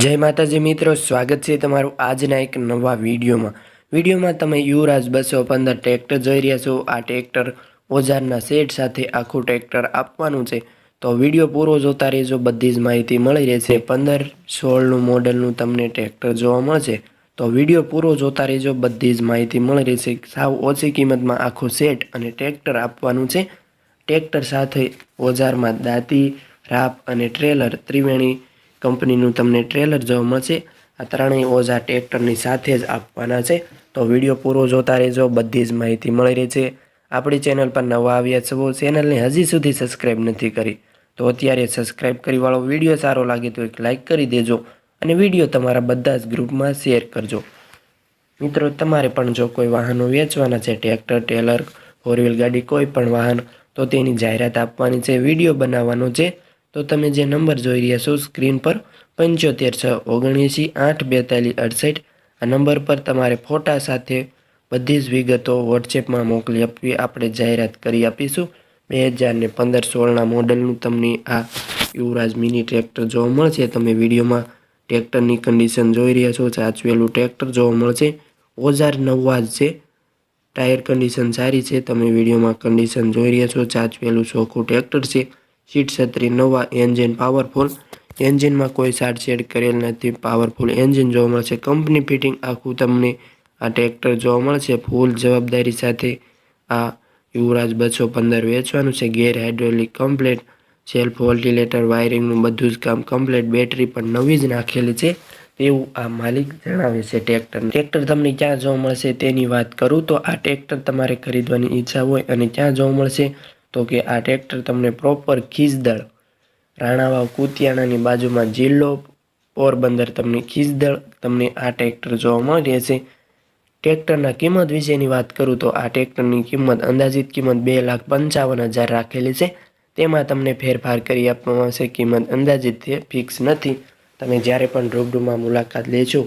જય માતાજી મિત્રો, સ્વાગત છે તમારું આજના એક નવા વિડીયોમાં. વિડીયોમાં તમે યુવરાજ બસો પંદર ટ્રેક્ટર જોઈ રહ્યા છો. આ ટ્રેક્ટર ઓઝારના સેટ સાથે આખું ટ્રેક્ટર આપવાનું છે. તો વીડિયો પૂરો જોતા રહેજો, બધી જ માહિતી મળી રહેશે. પંદર સોળનું મોડલનું તમને ટ્રેક્ટર જોવા મળશે. તો વીડિયો પૂરો જોતા રહેજો, બધી જ માહિતી મળી રહેશે. સાવ ઓછી કિંમતમાં આખું સેટ અને ટ્રેક્ટર આપવાનું છે. ટ્રેક્ટર સાથે ઓજારમાં દાંતી, રાપ અને ટ્રેલર ત્રિવેણી કંપનીનું તમને ટ્રેલર જોવા મળશે. આ ત્રણેય ઓઝા ટ્રેક્ટરની સાથે જ આપવાના છે. તો વીડિયો પૂરો જોતા રહેજો, બધી જ માહિતી મળી રહી છે આપણી ચેનલ પર નવા આવ્યા છો, ચેનલને હજી સુધી સબસ્ક્રાઈબ નથી કરી, તો અત્યારે સબસ્ક્રાઈબ કરી વાળો વીડિયો સારો લાગે તો એક લાઇક કરી દેજો અને વીડિયો તમારા બધા જ ગ્રુપમાં શેર કરજો. મિત્રો, તમારે પણ જો કોઈ વાહનો વેચવાના છે, ટ્રેક્ટર ટેલર ફોર વ્હીલ ગાડી, કોઈ પણ વાહન, તો તેની જાહેરાત આપવાની છે, વીડિયો બનાવવાનો છે. તો તમે જે નંબર જોઈ રહ્યા છો, સ્ક્રીન પર પંચોતેર છ, ઓગણએંસી, આઠ, બેતાલીસ, અડસઠ. આ નંબર પર તમારે ફોટા સાથે બધી જ વિગતો વોટ્સએપમાં મોકલી આપવી. આપણે જાહેરાત કરી આપીશું. બે હજાર ને પંદર સોળના મોડલનું તમને આ યુવરાજ મિની ટ્રેક્ટર જોવા મળશે. તમે વિડીયોમાં ટ્રેક્ટરની કન્ડિશન જોઈ રહ્યા છો, સાચવેલું ટ્રેક્ટર જોવા મળશે. ઓજાર નવા જ છે. ટાયર કન્ડિશન સારી છે. તમે વિડીયોમાં કન્ડિશન જોઈ રહ્યા છો, સાચવેલું ચોખ્ખું ટ્રેક્ટર છે. સીટ છત્રી, નવા એન્જિન પાવરફુલ એન્જિનમાં કોઈ સાડશેડ કરેલ નથી. પાવરફુલ એન્જિન જોવા મળશે. કંપની ફિટિંગ આખું તમને આ ટ્રેક્ટર જોવા મળશે. ફૂલ જવાબદારી સાથે આ યુવરાજ બસો પંદર વેચવાનું છે. ગેર હાઇડ્રોલિક કમ્પ્લેટ સેલ્ફ વોલ્ટિલેટર વાયરિંગનું બધું જ કામ કમ્પ્લેટ બેટરી પણ નવી જ નાખેલી છે. તેવું આ માલિક જણાવે છે ટ્રેક્ટર ટ્રેક્ટર તમને ક્યાં જોવા મળશે તેની વાત કરું તો આ ટ્રેક્ટર તમારે ખરીદવાની ઈચ્છા હોય અને ક્યાં જોવા મળશે તો કે આ ટ્રેક્ટર તમને પ્રોપર ખીજદળ, રાણાવાવ કુતિયાણાની બાજુમાં જિલ્લો પોરબંદર તમને ખીજદળ, તમને આ ટ્રેક્ટર જોવા મળી રહેશે ટ્રેક્ટરના કિંમત વિશેની વાત કરું તો આ ટ્રેક્ટરની કિંમત અંદાજિત કિંમત બે લાખ પંચાવન હજાર રાખેલી છે. તેમાં તમને ફેરફાર કરી આપવામાં આવશે. કિંમત અંદાજિત ફિક્સ નથી. તમે જ્યારે પણ રૂબરૂમાં મુલાકાત લેશો,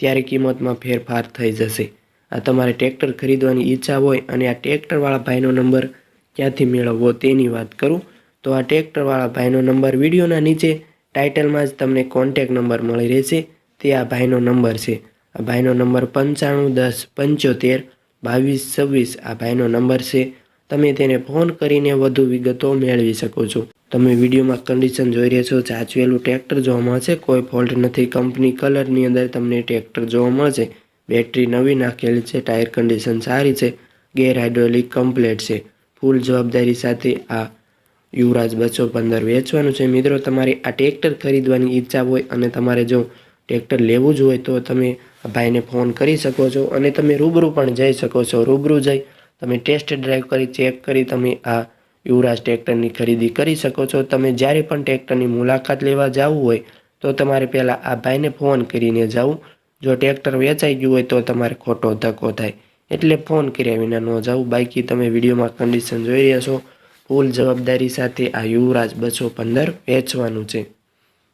ત્યારે કિંમતમાં ફેરફાર થઈ જશે. આ તમારે ટ્રેક્ટર ખરીદવાની ઈચ્છા હોય અને આ ટ્રેક્ટરવાળા ભાઈનો નંબર ક્યાંથી મેળવવો તેની વાત કરું. તો આ ટ્રેક્ટરવાળા ભાઈનો નંબર વિડીયોના નીચે ટાઇટલમાં જ તમને કોન્ટેક નંબર મળી રહેશે. તે આ ભાઈનો નંબર છે. આ ભાઈનો નંબર પંચાણું, દસ, પંચોતેર, બાવીસ, છવ્વીસ આ ભાઈનો નંબર છે. તમે તેને ફોન કરીને વધુ વિગતો મેળવી શકો છો. તમે વિડીયોમાં કન્ડિશન જોઈ રહ્યા છો ચાચવેલું ટ્રેક્ટર જોવા મળશે. કોઈ ફોલ્ટ નથી. કંપની કલરની અંદર તમને ટ્રેક્ટર જોવા મળશે. બેટરી નવી નાખેલી છે. ટાયર કન્ડિશન સારી છે. ગેર હાઇડ્રોલિક કમ્પ્લેટ છે. ફૂલ જવાબદારી સાથે આ યુવરાજ બસો પંદર વેચવાનું છે. મિત્રો, તમારે આ ટ્રેક્ટર ખરીદવાની ઈચ્છા હોય અને તમારે જો ટ્રેક્ટર લેવું જ હોય તો તમે ભાઈને ફોન કરી શકો છો અને તમે રૂબરૂ પણ જઈ શકો છો. રૂબરૂ જઈ તમે ટેસ્ટ ડ્રાઈવ કરી, ચેક કરી તમે આ યુવરાજ ટ્રેક્ટરની ખરીદી કરી શકો છો. તમે જ્યારે પણ ટ્રેક્ટરની મુલાકાત લેવા જવું હોય તો તમારે પહેલાં આ ભાઈને ફોન કરીને જવું. જો ટ્રેક્ટર વેચાઈ ગયું હોય તો તમારે ખોટો ધક્કો થાય. એટલે ફોન કર્યા વિના ન જવું બાકી તમે વિડીયોમાં કન્ડિશન જોઈ રહ્યા છો. ફૂલ જવાબદારી સાથે આ યુવરાજ બસો પંદર વેચવાનું છે.